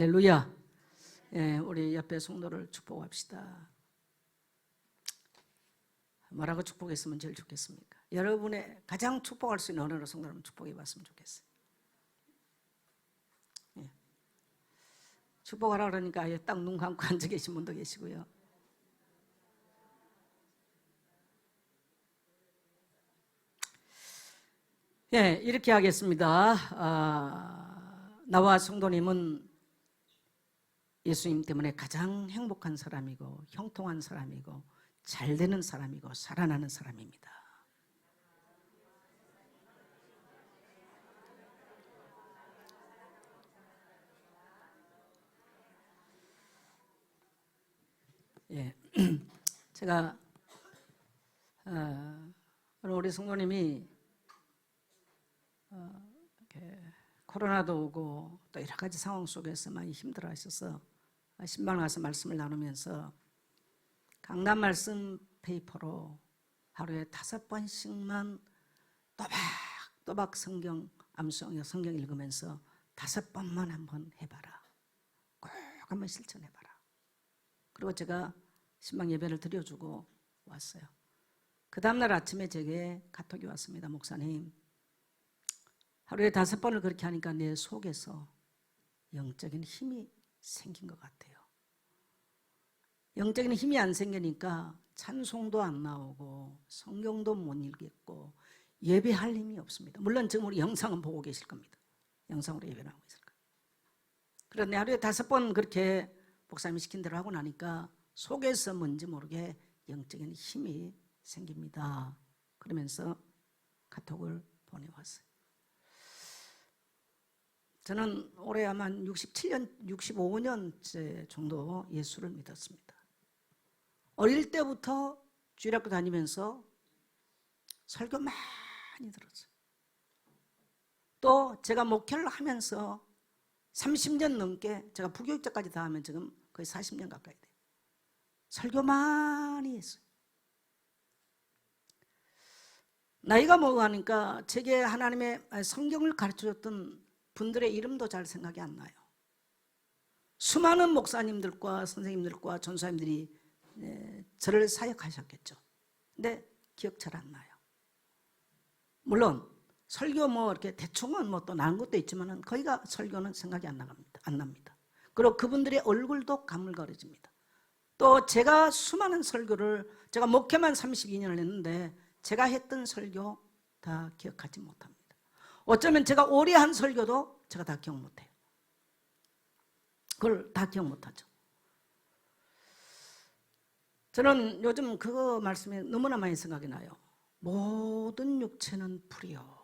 할렐루야. 예, 우리 옆에 성도를 축복합시다. 뭐라고 축복했으면 제일 좋겠습니까? 여러분의 가장 축복할 수 있는 언어로 성도를 축복해 봤으면 좋겠어요. 예. 축복하라 그러니까 아예 딱 눈 감고 앉아 계신 분도 계시고요. 예, 이렇게 하겠습니다. 아, 나와 성도님은 예수님 때문에 가장 행복한 사람이고 형통한 사람이고 잘 되는 사람이고 살아나는 사람입니다. 예, 제가 어, 우리 성도님이 어, 코로나도 오고 또 여러 가지 상황 속에서 많이 힘들어하셔서 신방 와서 말씀을 나누면서 강단 말씀 페이퍼로 하루에 다섯 번씩만 또박또박 성경 암송 성경 읽으면서 다섯 번만 한번 해봐라. 꼭 한번 실천해봐라. 그리고 제가 신방 예배를 드려주고 왔어요. 그 다음날 아침에 제게 카톡이 왔습니다. 목사님, 하루에 다섯 번을 그렇게 하니까 내 속에서 영적인 힘이 생긴 것 같아요. 영적인 힘이 안 생기니까 찬송도 안 나오고 성경도 못 읽겠고 예배할 힘이 없습니다. 물론 지금 우리 영상은 보고 계실 겁니다. 영상으로 예배를 하고 있을 거예요. 그런데 하루에 다섯 번 그렇게 목사님이 시킨 대로 하고 나니까 속에서 뭔지 모르게 영적인 힘이 생깁니다. 그러면서 카톡을 보내왔어요. 저는 올해 아마 67년, 65년째 정도 예수를 믿었습니다. 어릴 때부터 주일학교 다니면서 설교 많이 들었어요. 또 제가 목회를 하면서 30년 넘게 제가 부교육자까지 다 하면 지금 거의 40년 가까이 돼요. 설교 많이 했어요. 나이가 먹어가니까 제게 하나님의 성경을 가르쳐줬던 분들의 이름도 잘 생각이 안 나요. 수많은 목사님들과 선생님들과 전사님들이 네, 저를 사역하셨겠죠. 근데 기억 잘 안 나요. 물론 설교 뭐 이렇게 대충은 뭐 또 나는 것도 있지만은 거기가 설교는 생각이 안 나갑니다. 안 납니다. 그리고 그분들의 얼굴도 가물거려집니다. 또 제가 수많은 설교를 제가 목회만 32년을 했는데 제가 했던 설교 다 기억하지 못합니다. 어쩌면 제가 오래 한 설교도 제가 다 기억 못해요. 그걸 다 기억 못하죠. 저는 요즘 그거 말씀이 너무나 많이 생각이 나요. 모든 육체는 풀이요.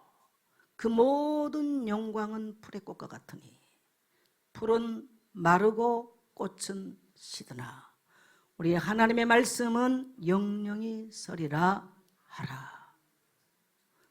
그 모든 영광은 풀의 꽃과 같으니 풀은 마르고 꽃은 시드나 우리 하나님의 말씀은 영영이 서리라 하라.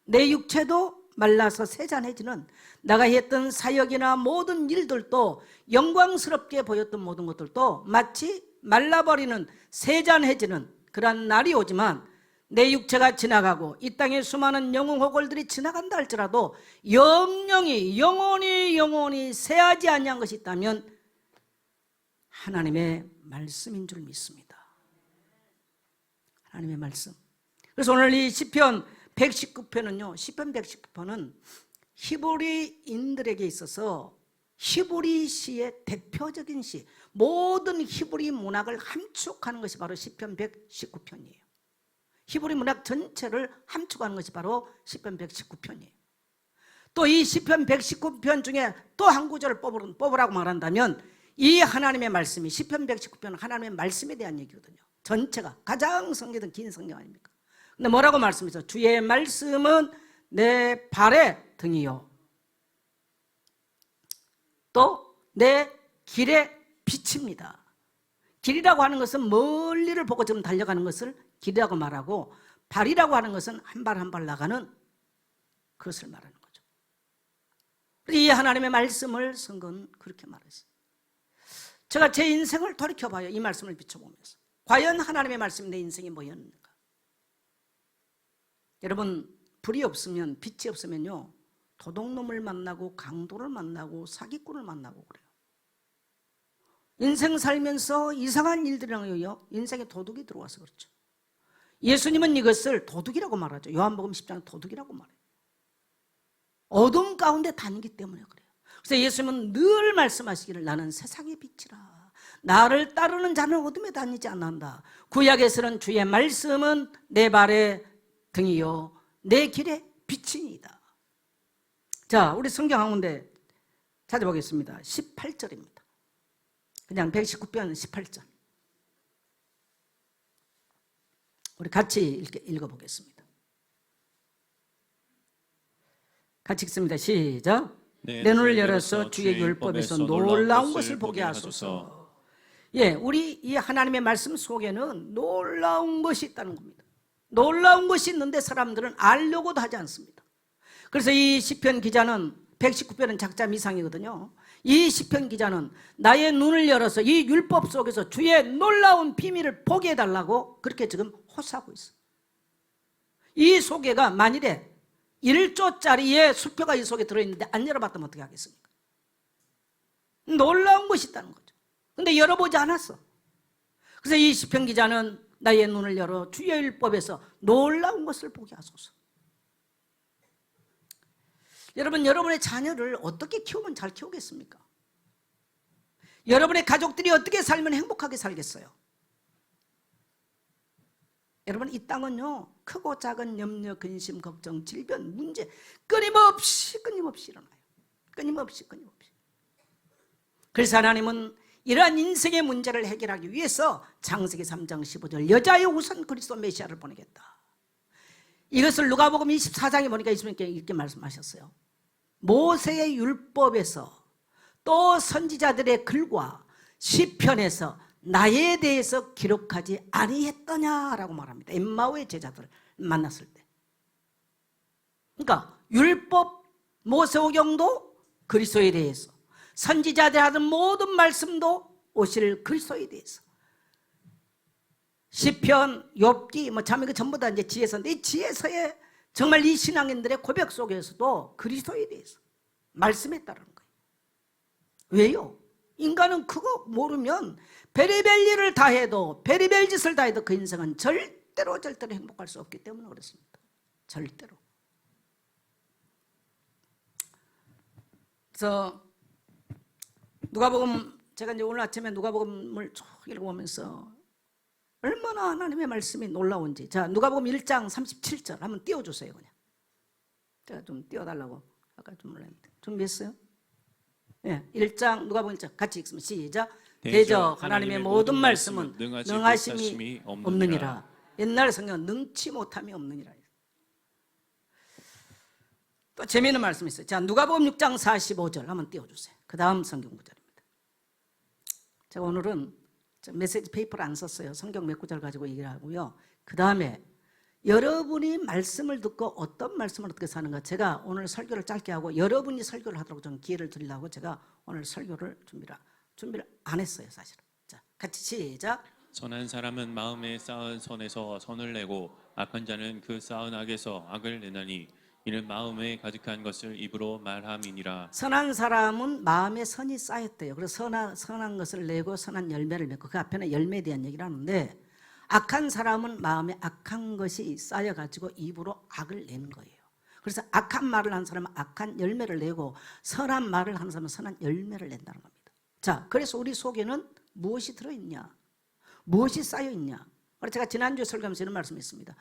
내 육체도 말라서 세잔해지는 내가 했던 사역이나 모든 일들도 영광스럽게 보였던 모든 것들도 마치 말라버리는 세잔해지는 그러한 날이 오지만 내 육체가 지나가고 이 땅의 수많은 영웅 호걸들이 지나간다 할지라도 영영이 영원히 영원히 새하지 아니한 것이 있다면 하나님의 말씀인 줄 믿습니다. 하나님의 말씀. 그래서 오늘 이 시편 119편은요. 시편 119편은 히브리인들에게 있어서 히브리 시의 대표적인 시, 모든 히브리 문학을 함축하는 것이 바로 시편 119편이에요. 히브리 문학 전체를 함축하는 것이 바로 시편 119편이에요. 또 이 시편 119편 중에 또 한 구절을 뽑으라고 말한다면 이 하나님의 말씀이 시편 119편은 하나님의 말씀에 대한 얘기거든요. 전체가 가장 성경은 긴 성경 아닙니까? 근데 뭐라고 말씀하죠? 주의 말씀은 내 발의 등이요. 또 내 길의 빛입니다. 길이라고 하는 것은 멀리를 보고 지금 달려가는 것을 길이라고 말하고 발이라고 하는 것은 한 발 한 발 나가는 그것을 말하는 거죠. 이 하나님의 말씀을 성경은 그렇게 말했어요. 제가 제 인생을 돌이켜봐요. 이 말씀을 비춰보면서. 과연 하나님의 말씀이 내 인생이 뭐였는가? 여러분, 불이 없으면, 빛이 없으면요. 도둑놈을 만나고 강도를 만나고 사기꾼을 만나고 그래요. 인생 살면서 이상한 일들이랑요 인생에 도둑이 들어와서 그렇죠. 예수님은 이것을 도둑이라고 말하죠. 요한복음 10장 도둑이라고 말해요. 어둠 가운데 다니기 때문에 그래요. 그래서 예수님은 늘 말씀하시기를 나는 세상의 빛이라. 나를 따르는 자는 어둠에 다니지 않는다. 구약에서는 주의 말씀은 내 발의 등이요 내 길의 빛이니다. 자, 우리 성경 한 군데 찾아보겠습니다. 18절입니다. 그냥 119편 18절. 우리 같이 읽어 보겠습니다. 같이 읽습니다. 시작. 네, 내 눈을 열어서 주의 율법에서 놀라운 것을 보게 하소서. 예, 우리 이 하나님의 말씀 속에는 놀라운 것이 있다는 겁니다. 놀라운 것이 있는데 사람들은 알려고도 하지 않습니다. 그래서 이 시편 기자는 119편은 작자 미상이거든요. 이 시편 기자는 나의 눈을 열어서 이 율법 속에서 주의 놀라운 비밀을 보게 해달라고 그렇게 지금 호소하고 있어. 이 소개가 만일에 1조짜리의 수표가 이 속에 들어있는데 안 열어봤다면 어떻게 하겠습니까? 놀라운 것이 있다는 거죠. 근데 열어보지 않았어. 그래서 이 시편 기자는 나의 눈을 열어 주의 율법에서 놀라운 것을 보게 하소서. 여러분, 여러분의 자녀를 어떻게 키우면 잘 키우겠습니까? 여러분의 가족들이 어떻게 살면 행복하게 살겠어요? 여러분, 이 땅은요, 크고 작은 염려, 근심, 걱정, 질병, 문제, 끊임없이, 끊임없이 일어나요. 끊임없이, 끊임없이. 그래서 하나님은 이러한 인생의 문제를 해결하기 위해서 창세기 3장 15절 여자의 우선 그리스도 메시아를 보내겠다. 이것을 누가복음 24장에 보니까 예수님께 이렇게 말씀하셨어요. 모세의 율법에서 또 선지자들의 글과 시편에서 나에 대해서 기록하지 아니했더냐라고 말합니다. 엠마오의 제자들을 만났을 때. 그러니까 율법 모세오경도 그리스도에 대해서 선지자들 하던 모든 말씀도 오실 그리스도에 대해서 시편, 욥기, 뭐 자매 그 전부 다 이제 지혜서인데 이 지혜서에 정말 이 신앙인들의 고백 속에서도 그리스도에 대해서 말씀했다는 거예요. 왜요? 인간은 그거 모르면 베리벨 일을 다 해도 베리벨 짓을 다 해도 그 인생은 절대로 절대로 행복할 수 없기 때문에 그렇습니다. 절대로. 그래서 누가복음 제가 이제 오늘 아침에 누가복음을 쭉 읽어보면서 얼마나 하나님의 말씀이 놀라운지. 자 누가복음 1장 37절 한번 띄워주세요 그냥. 제가 좀 띄워달라고 아까 좀 몰랐는데. 준비했어요? 예, 1장 누가복음 1장 같이 읽습니다. 시작. 대저 하나님의 모든 말씀은 능하심이 없느니라. 옛날 성경 능치 못함이 없느니라. 또 재미있는 말씀이 있어요. 자 누가복음 6장 45절 한번 띄워주세요. 그 다음 성경 구절입니다 제가 오늘은 메시지 페이퍼를 안 썼어요. 성경 몇 구절 가지고 얘기를 하고요. 그 다음에 여러분이 말씀을 듣고 어떤 말씀을 어떻게 사는가 제가 오늘 설교를 짧게 하고 여러분이 설교를 하도록 좀 기회를 드리려고 제가 오늘 설교를 준비를, 준비를 안 했어요 사실은. 자 같이 시작. 선한 사람은 마음에 쌓은 선에서 선을 내고 악한 자는 그 쌓은 악에서 악을 내나니 이는 마음에 가득한 것을 입으로 말함이니라. 선한 사람은 마음에 선이 쌓였대요. 그래서 선한, 선한 것을 내고 선한 열매를 맺고 그 앞에는 열매에 대한 얘기를 하는데 악한 사람은 마음에 악한 것이 쌓여가지고 입으로 악을 내는 거예요. 그래서 악한 말을 한 사람은 악한 열매를 내고 선한 말을 하는 사람은 선한 열매를 낸다는 겁니다. 자, 그래서 우리 속에는 무엇이 들어있냐? 무엇이 쌓여있냐? 제가 지난주에 설교하면서 이런 말씀했습니다.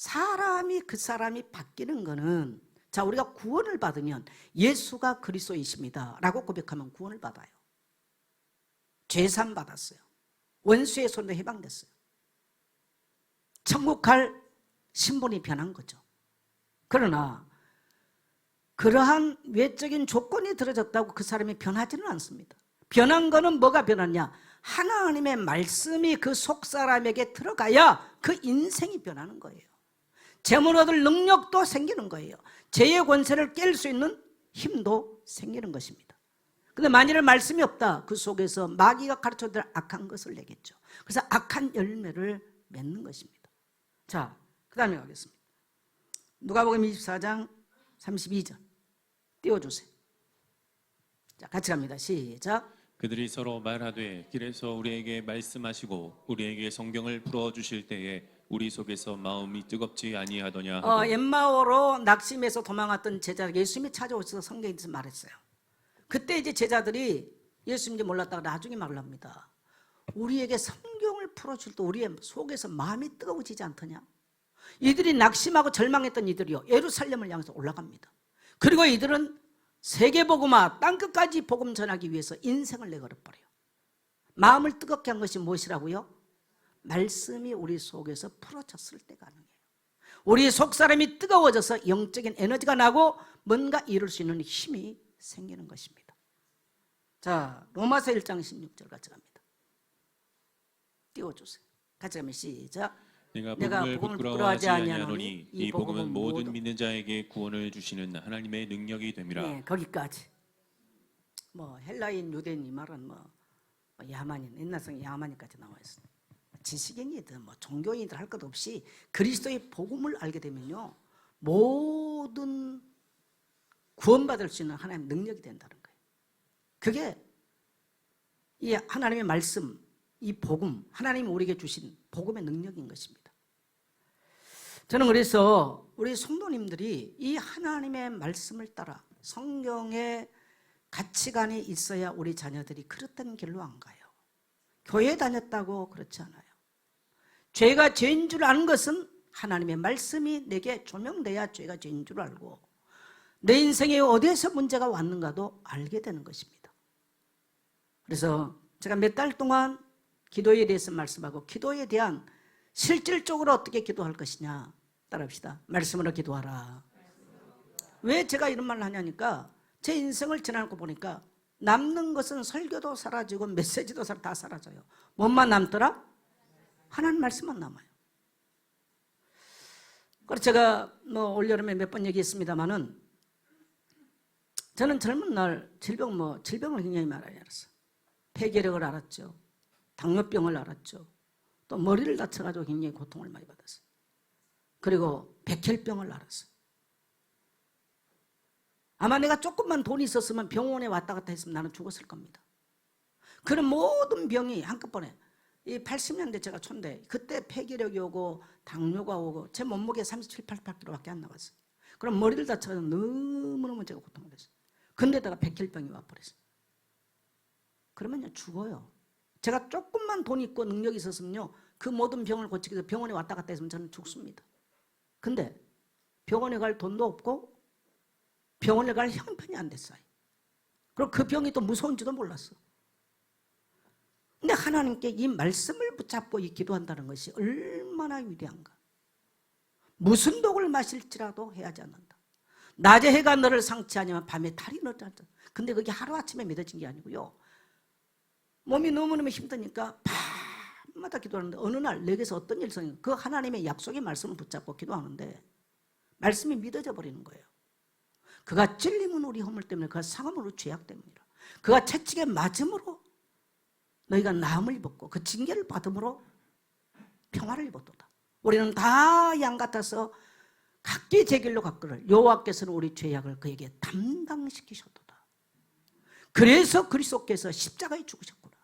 사람이 그 사람이 바뀌는 거는 자 우리가 구원을 받으면 예수가 그리스도이십니다 라고 고백하면 구원을 받아요. 죄산 받았어요. 원수의 손에 해방됐어요. 천국 갈 신분이 변한 거죠. 그러나 그러한 외적인 조건이 들어졌다고 그 사람이 변하지는 않습니다. 변한 거는 뭐가 변하냐? 하나님의 말씀이 그 속 사람에게 들어가야 그 인생이 변하는 거예요 재물 얻을 능력도 생기는 거예요. 죄의 권세를 깰 수 있는 힘도 생기는 것입니다. 근데 만일에 말씀이 없다. 그 속에서 마귀가 가르쳐 줄 악한 것을 내겠죠. 그래서 악한 열매를 맺는 것입니다. 자, 그 다음에 가겠습니다. 누가복음 24장 32절 띄워주세요. 자, 같이 갑니다. 시작. 그들이 서로 말하되 길에서 우리에게 말씀하시고 우리에게 성경을 풀어 주실 때에 우리 속에서 마음이 뜨겁지 아니하더냐 하고 어, 엠마오로 낙심해서 도망갔던 제자가 예수님이 찾아오셔서 성경에서 말했어요. 그때 이제 제자들이 예수님인지 몰랐다가 나중에 말을 합니다. 우리에게 성경을 풀어줄 때 우리의 속에서 마음이 뜨거워지지 않더냐? 이들이 낙심하고 절망했던 이들이요 예루살렘을 향해서 올라갑니다. 그리고 이들은 세계 복음화 땅 끝까지 복음 전하기 위해서 인생을 내걸어 버려요. 마음을 뜨겁게 한 것이 무엇이라고요? 말씀이 우리 속에서 풀어졌을 때 가능해요. 우리 속 사람이 뜨거워져서 영적인 에너지가 나고 뭔가 이룰 수 있는 힘이 생기는 것입니다. 자, 로마서 1장 16절 같이 갑니다. 띄워주세요. 같이 가면 시작. 내가 복음을 복음을 부끄러워하지 아니하노니 이이 복음은 모든 믿는 자에게 구원을 주시는 하나님의 능력이 됨이라 네, 거기까지. 뭐 헬라인 유대인 이 말은 뭐, 뭐 야만인 옛날성 야만인까지 나와 있어. 지식인이든 뭐 종교인이든 할 것 없이 그리스도의 복음을 알게 되면요 모든 구원받을 수 있는 하나님의 능력이 된다는 거예요. 그게 이 하나님의 말씀, 이 복음, 하나님이 우리에게 주신 복음의 능력인 것입니다. 저는 그래서 우리 성도님들이 이 하나님의 말씀을 따라 성경의 가치관이 있어야 우리 자녀들이 그렇던 길로 안 가요. 교회 다녔다고 그렇지 않아요. 죄가 죄인 줄 아는 것은 하나님의 말씀이 내게 조명돼야 죄가 죄인 줄 알고 내 인생에 어디에서 문제가 왔는가도 알게 되는 것입니다. 그래서 제가 몇 달 동안 기도에 대해서 말씀하고 기도에 대한 실질적으로 어떻게 기도할 것이냐 따라합시다. 말씀으로 기도하라. 왜 제가 이런 말을 하냐니까 제 인생을 지나고 보니까 남는 것은 설교도 사라지고 메시지도 사- 다 사라져요. 뭐만 남더라? 하나님 말씀만 남아요. 그래서 제가 뭐 올여름에 몇 번 얘기했습니다마는 저는 젊은 날 질병 뭐 질병을 굉장히 많이 알았어. 폐결핵을 알았죠. 당뇨병을 알았죠. 또 머리를 다쳐가지고 굉장히 고통을 많이 받았어요. 그리고 백혈병을 알았어요. 아마 내가 조금만 돈이 있었으면 병원에 왔다 갔다 했으면 나는 죽었을 겁니다. 그런 모든 병이 한꺼번에 이 80년대 제가 촌대 그때 폐기력이 오고 당뇨가 오고 제 몸무게 37, 88kg밖에 안 나갔어요. 그럼 머리를 다쳐서 너무너무 제가 고통을 했어요. 근데다가 백혈병이 와버렸어요. 그러면요 죽어요. 제가 조금만 돈 있고 능력이 있었으면요 그 모든 병을 고치기 위해서 병원에 왔다 갔다 했으면 저는 죽습니다. 근데 병원에 갈 돈도 없고 병원에 갈 형편이 안 됐어요. 그리고 그 병이 또 무서운지도 몰랐어. 근데 하나님께 이 말씀을 붙잡고 이 기도한다는 것이 얼마나 위대한가. 무슨 독을 마실지라도 해야지 않는다. 낮에 해가 너를 상치하냐면 밤에 달이 너를 다 근데 그게 하루아침에 믿어진 게 아니고요. 몸이 너무너무 힘드니까 밤마다 기도하는데 어느 날 내게서 어떤 생겨 그 하나님의 약속의 말씀을 붙잡고 기도하는데 말씀이 믿어져 버리는 거예요. 그가 찔림은 우리 허물 때문에 그가 우리 죄악 때문이라. 그가 채찍에 맞음으로 너희가 나음을 입었고 그 징계를 받음으로 평화를 입었도다. 우리는 다 양 같아서 각기 제 길로 갔거를 여호와께서는 우리 죄악을 그에게 담당시키셨도다. 그래서 그리스도께서 십자가에 죽으셨구나.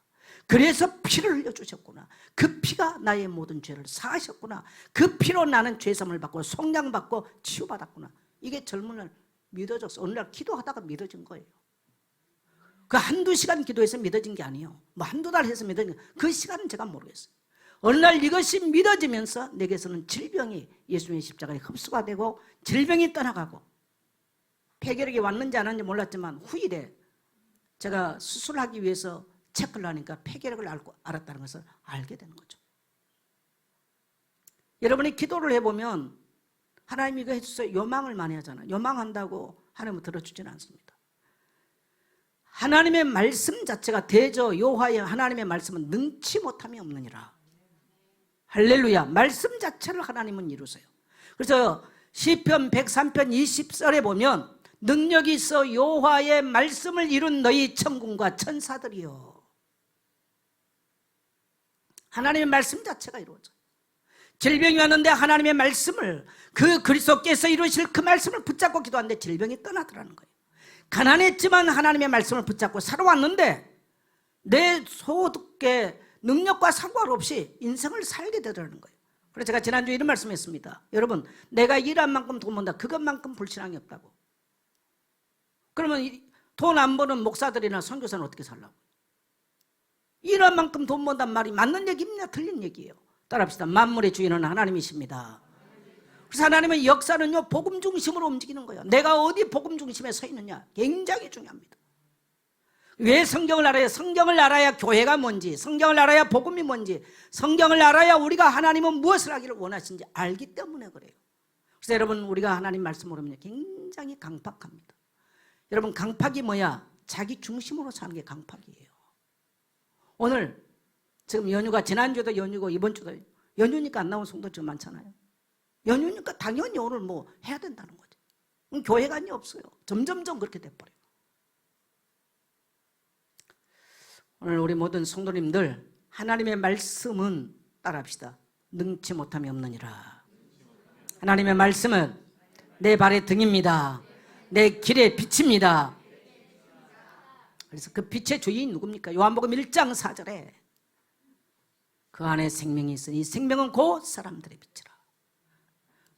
그래서 피를 흘려 주셨구나. 그 피가 나의 모든 죄를 사하셨구나. 그 피로 나는 죄삼을 받고 속량 받고 치유받았구나. 이게 젊은 날 믿어졌어. 어느 날 기도하다가 믿어진 거예요. 그 한두 시간 기도해서 믿어진 게 아니에요. 뭐 한두 달 해서 믿어진 게, 그 시간은 제가 모르겠어요. 어느 날 이것이 믿어지면서 내게서는 질병이 예수님의 십자가에 흡수가 되고 질병이 떠나가고 폐결핵이 왔는지 안 왔는지 몰랐지만 후일에 제가 수술하기 위해서 체크를 하니까 폐결핵을 알고, 알았다는 것을 알게 되는 거죠. 여러분이 기도를 해보면 하나님 이거 해주세요. 요망을 많이 하잖아요. 요망한다고 하나님은 들어주지는 않습니다. 하나님의 말씀 자체가 대저 여호와의 하나님의 말씀은 능치 못함이 없느니라. 할렐루야. 말씀 자체를 하나님은 이루세요. 그래서 시편 103편 20절에 보면 능력이 있어 여호와의 말씀을 이룬 너희 천군과 천사들이요. 하나님의 말씀 자체가 이루어져. 질병이 왔는데 하나님의 말씀을 그 그리스도께서 이루실 그 말씀을 붙잡고 기도하는데 질병이 떠나더라는 거예요. 가난했지만 하나님의 말씀을 붙잡고 살아왔는데 내 소득의 능력과 상관없이 인생을 살게 되더라는 거예요. 그래서 제가 지난주에 이런 말씀했습니다. 여러분, 내가 일한 만큼 돈 번다. 그것만큼 불신앙이 없다고. 그러면 돈 안 버는 목사들이나 선교사는 어떻게 살라고? 일한 만큼 돈 번단 말이 맞는 얘기입니다. 틀린 얘기예요. 따라합시다. 만물의 주인은 하나님이십니다. 그래서 하나님의 역사는요, 복음 중심으로 움직이는 거예요. 내가 어디 복음 중심에 서 있느냐. 굉장히 중요합니다. 왜 성경을 알아야 성경을 알아야 교회가 뭔지, 성경을 알아야 복음이 뭔지, 성경을 알아야 우리가 하나님은 무엇을 하기를 원하시는지 알기 때문에 그래요. 그래서 여러분, 우리가 하나님 말씀을 보면 굉장히 강팍합니다. 여러분, 강팍이 뭐야? 자기 중심으로 사는 게 강팍이에요. 오늘 지금 연휴가 지난주도 연휴고 이번 주도 연휴니까 안 나온 성도들 많잖아요. 연휴니까 당연히 오늘 뭐 해야 된다는 거죠. 그럼 교회관이 없어요. 점점점 그렇게 돼버려요. 오늘 우리 모든 성도님들 하나님의 말씀은 따라합시다. 능치 못함이 없느니라. 하나님의 말씀은 내 발의 등입니다. 내 길의 빛입니다. 그래서 그 빛의 주인이 누굽니까? 요한복음 1장 4절에 그 안에 생명이 있으니 이 생명은 곧 사람들의 빛이라.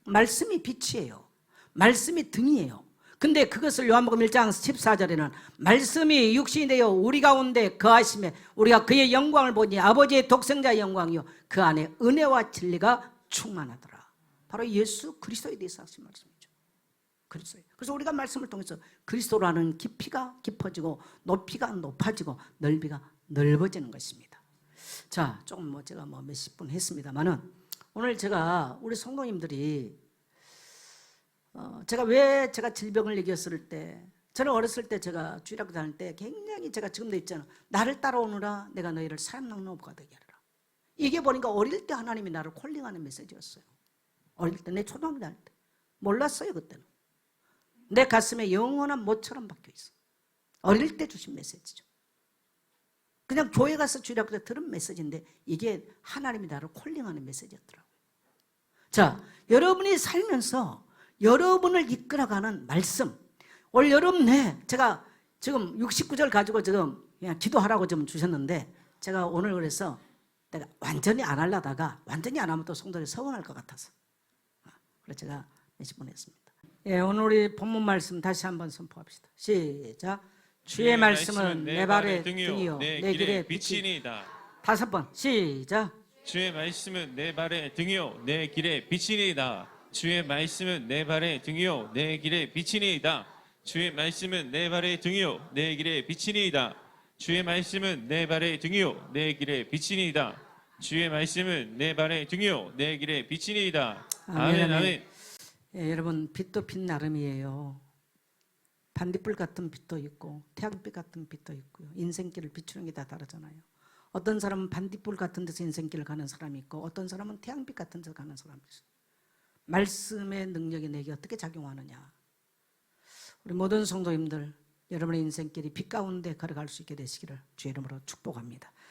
말씀이 빛이에요. 말씀이 등이에요. 근데 그것을 요한복음 1장 14절에는 말씀이 육신이 되어 우리 가운데 거하심에 우리가 그의 영광을 보니 아버지의 독생자의 영광이요 그 안에 은혜와 진리가 충만하더라. 바로 예수 그리스도에 대해서 하신 말씀이죠. 그리스도. 그래서 우리가 말씀을 통해서 그리스도라는 깊이가 깊어지고 높이가 높아지고 넓이가 넓어지는 것입니다. 자, 조금 뭐 제가 뭐 몇십 분 했습니다만은 오늘 제가 우리 성도님들이 어, 제가 왜 제가 질병을 이겼을 때 저는 어렸을 때 제가 주일학교 다닐 때 굉장히 제가 지금도 있잖아. 나를 따라오느라 내가 너희를 사람나는 업가 되게 하라. 이게 보니까 어릴 때 하나님이 나를 콜링하는 메시지였어요. 어릴 때 내 초등학교 다닐 때. 몰랐어요 그때는. 내 가슴에 영원한 못처럼 박혀 있어. 어릴 때 주신 메시지죠. 그냥 교회 가서 주일학교 때 들은 메시지인데 이게 하나님이 나를 콜링하는 메시지였더라고요 자 여러분이 살면서 여러분을 이끌어가는 말씀. 올 여름 내 제가 지금 69절 가지고 지금 그냥 기도하라고 좀 주셨는데 제가 오늘 그래서 내가 완전히 안 하려다가 완전히 안 하면 또 성도들이 서운할 것 같아서 그래서 제가 몇십 분 했습니다. 예, 오늘 우리 본문 말씀 다시 한번 선포합시다. 시작. 주의 말씀은 내 발의 등이요 내 길의 빛이 빛이니이다. 다섯 번 시작. 주의 말씀은 내 발의 등이요 내 길의 빛이니이다. 주의 말씀은 내 발의 등이요 내 길의 빛이니이다. 주의 말씀은 내 발의 등이요 내 길의 빛이니이다. 주의 말씀은 내 발의 등이요 내 길의 빛이니이다. 주의 말씀은 내 발의 등이요 내 길의 빛이니이다. 아멘, 아멘. 예, 여러분 빛도 빛 나름이에요. 반딧불 같은 빛도 있고 태양빛 같은 빛도 있고요. 인생길을 비추는 게 다 다르잖아요. 어떤 사람은 반딧불 같은 데서 인생길을 가는 사람이 있고 어떤 사람은 태양빛 같은 데서 가는 사람이 있어요. 말씀의 능력이 내게 어떻게 작용하느냐. 우리 모든 성도님들 여러분의 인생길이 빛 가운데 걸어갈 수 있게 되시기를 주의 이름으로 축복합니다.